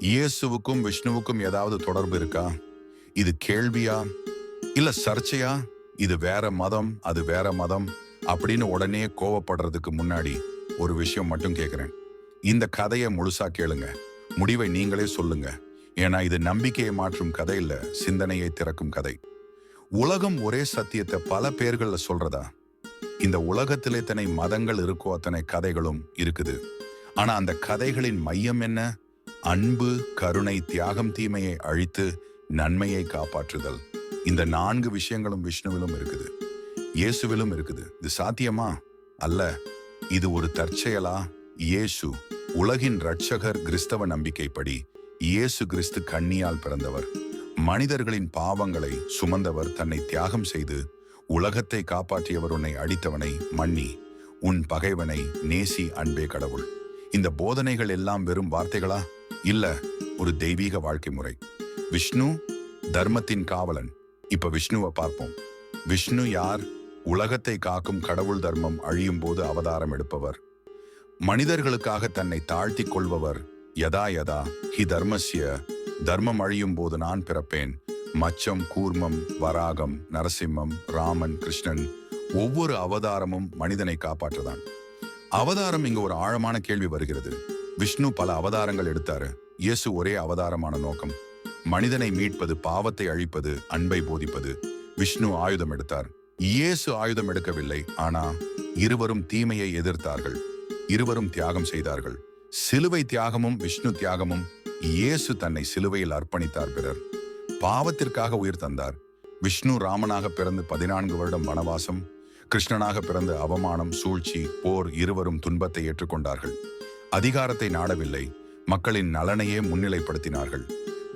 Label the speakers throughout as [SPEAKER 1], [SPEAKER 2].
[SPEAKER 1] இயேசுவுக்கும் விஷ்ணுவுக்கும் ஏதாவது தொடர்பு இருக்கா? இது கேள்வியா? இல்ல சர்ச்சையா? இது வேற மதம் அது வேற மதம் அப்படின்னு உடனே கோவப்படுறதுக்கு முன்னாடி ஒரு விஷயம் மட்டும் கேட்குறேன் இந்த கதையை முழுசா கேளுங்க. முடிவை நீங்களே சொல்லுங்க. ஏன்னா இது நம்பிக்கையை மாற்றும் கதை இல்ல சிந்தனையை திறக்கும் கதை. உலகம் ஒரே சத்தியத்தை பல பேர்கள்ல சொல்றதா? இந்த உலகத்தில் எத்தனை மதங்கள் இருக்கோ அத்தனை கதைகளும் இருக்குது. ஆனா அந்த கதைகளின் மையம் என்ன? அன்பு கருணை தியாகம் தீமையை அழித்து நன்மையை காப்பாற்றுதல். இந்த நான்கு விஷயங்களும் விஷ்ணுவிலும் இருக்குது. இயேசுவிலும் இருக்குது. இது சாத்தியமா? அல்ல. இது ஒரு தற்செயலா? இயேசு உலகின் ரட்சகர் கிறிஸ்தவ நம்பிக்கைப்படி இயேசு கிறிஸ்து கண்ணியால் பிறந்தவர். மனிதர்களின் பாவங்களை சுமந்தவர் தன்னை தியாகம் செய்து உலகத்தை காப்பாற்றியவர் உன்னை அடித்தவனை மன்னி. உன் பகைவனை நேசி அன்பே கடவுள். இந்த போதனைகள் எல்லாம் வெறும் வார்த்தைகளா? இல்ல ஒரு தெய்வீக வாழ்க்கை முறை. விஷ்ணு தர்மத்தின் காவலன். இப்ப விஷ்ணுவை பார்ப்போம். விஷ்ணு யார்? உலகத்தை காக்கும் கடவுள் தர்மம் அழியும் போது அவதாரம் எடுப்பவர். மனிதர்களுக்காக தன்னை தாழ்த்திக் கொள்பவர் யதா யதா ஹி தர்மஸ்ய. தர்மம் அழியும் போது நான் பிறப்பேன். மச்சம் கூர்மம் வராகம் நரசிம்மம் ராமன் கிருஷ்ணன். ஒவ்வொரு அவதாரமும் மனிதனை காப்பாற்றுதான். அவதாரம் இங்கு ஒரு ஆழமான கேள்வி வருகிறது. விஷ்ணு பல அவதாரங்கள் எடுத்தாரு. இயேசு ஒரே அவதாரமான நோக்கம். மனிதனை மீட்பது பாவத்தை அழிப்பது அன்பை போதிப்பது. விஷ்ணு ஆயுதம் எடுத்தார். இயேசு ஆயுதம் எடுக்கவில்லை ஆனா இருவரும் தீமையை எதிர்த்தார்கள். இருவரும் தியாகம் செய்தார்கள். சிலுவை தியாகமும் விஷ்ணு தியாகமும் இயேசு தன்னை சிலுவையில் அர்ப்பணித்தார் பிறர். பாவத்திற்காக உயிர் தந்தார். விஷ்ணு ராமனாக பிறந்து பதினான்கு வருடம் வனவாசம் கிருஷ்ணனாக பிறந்து அவமானம் சூழ்ச்சி போர் இருவரும் துன்பத்தை ஏற்றுக்கொண்டார்கள். அதிகாரத்தை நாடவில்லை. மக்களின் நலனையே முன்னிலைப்படுத்தினார்கள்.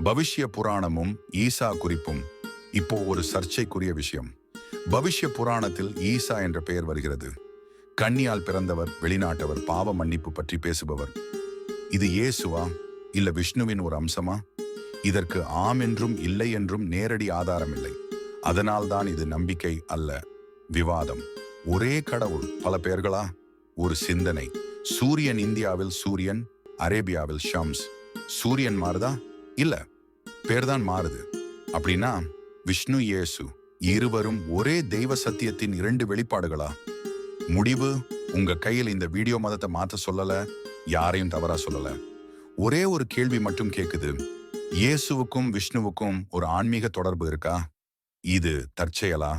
[SPEAKER 1] பவிஷ்ய புராணமும் ஈசா குறிப்பும் இப்போ ஒரு சர்ச்சைக்குரிய விஷயம். பவிஷ்ய புராணத்தில் ஈசா என்ற பெயர் வருகிறது. கன்னியால் பிறந்தவர் வெளிநாட்டவர் பாவ மன்னிப்பு பற்றி பேசுபவர். இது இயேசுவா? இல்ல விஷ்ணுவின் ஒரு அம்சமா? இதற்கு ஆம் என்றும் இல்லை என்றும் நேரடி ஆதாரம் இல்லை அதனால்தான் இது நம்பிக்கை அல்ல விவாதம். ஒரே கடவுள் பல பெயர்களா? ஒரு சிந்தனை. சூரியன் இந்தியாவில் சூரியன் அரேபியாவில் ஷம்ஸ். சூரியன் மாறுதா? இல்ல பேர்தான் மாறுது. அப்படின்னா விஷ்ணு இயேசு இருவரும் ஒரே தெய்வ சத்தியத்தின் இரண்டு வெளிப்பாடுகளா? முடிவு உங்க கையில் இந்த வீடியோ மதத்தை மாத்த சொல்லல யாரையும் தவறா சொல்லல. ஒரே ஒரு கேள்வி மட்டும் கேக்குது. இயேசுவுக்கும் விஷ்ணுவுக்கும் ஒரு ஆன்மீக தொடர்பு இருக்கா? இது தற்செயலா?